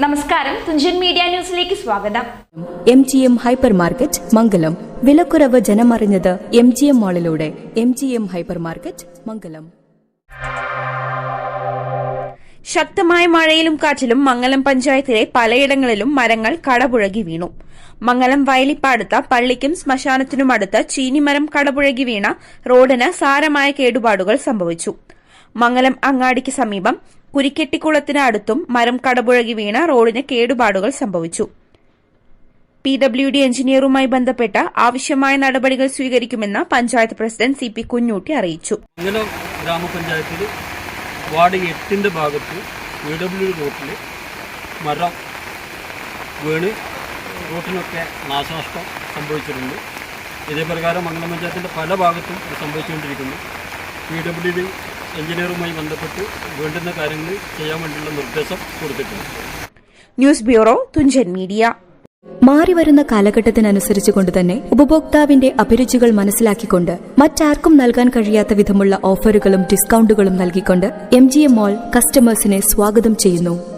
നമസ്കാരം. തുഞ്ചൻ മീഡിയ ന്യൂസിലേക്ക് സ്വാഗതം. M G M hyper market Mangalam. വിലക്കുറവ് ജനമറിഞ്ഞത് M G M മാളിലൂടെ. M G M hyper market Mangalam. ശക്തമായ മഴയിലും കാറ്റിലും മംഗലം പഞ്ചായത്തിലെ പലയിടങ്ങളിലും മരങ്ങൾ കടപുഴകി വീണു. മംഗലം വയലിപ്പാടുത്ത പള്ളിക്കും ശ്മശാനത്തിനുമടുത്ത് ചീനിമരം കടപുഴകി വീണ റോഡിന് സാരമായ കേടുപാടുകൾ സംഭവിച്ചു. മംഗലം അങ്ങാടിക്ക് സമീപം കുരിക്കെട്ടിക്കുളത്തിന് അടുത്തും മരം കടപുഴകി വീണ റോഡിന് കേടുപാടുകൾ സംഭവിച്ചു. പി ഡബ്ല്യു ഡി എഞ്ചിനീയറുമായി ബന്ധപ്പെട്ട ആവശ്യമായ നടപടികൾ സ്വീകരിക്കുമെന്ന് panchayat president C P Kunjootty അറിയിച്ചു. ഗ്രാമപഞ്ചായത്തിൽ വാർഡ് എട്ടിന്റെ ഭാഗത്ത് പി ഡബ്ല്യു റോട്ടിൽ മരം വീണ് റോട്ടിനൊക്കെ നാശനഷ്ടം സംഭവിച്ചിട്ടുണ്ട്. ഇതേ പ്രകാരം മംഗലം പഞ്ചായത്തിന്റെ പല ഭാഗത്തും സംഭവിച്ചുകൊണ്ടിരിക്കുന്നു. പി ഡബ്ല്യു ഡി എഞ്ചിനീയറുമായി ബന്ധപ്പെട്ട് വേണ്ടുന്ന കാര്യങ്ങൾ ചെയ്യാൻ വേണ്ടിയുള്ള നിർദ്ദേശം കൊടുത്തിട്ടുണ്ട്. News bureau Thunchan media. മാറിവരുന്ന കാലഘട്ടത്തിനനുസരിച്ചുകൊണ്ട് തന്നെ ഉപഭോക്താവിന്റെ അഭിരുചികൾ മനസ്സിലാക്കിക്കൊണ്ട് മറ്റാർക്കും നൽകാൻ കഴിയാത്ത വിധമുള്ള ഓഫറുകളും ഡിസ്കൗണ്ടുകളും നൽകിക്കൊണ്ട് എം ജി എം മോൾ കസ്റ്റമേഴ്സിനെ സ്വാഗതം ചെയ്യുന്നു.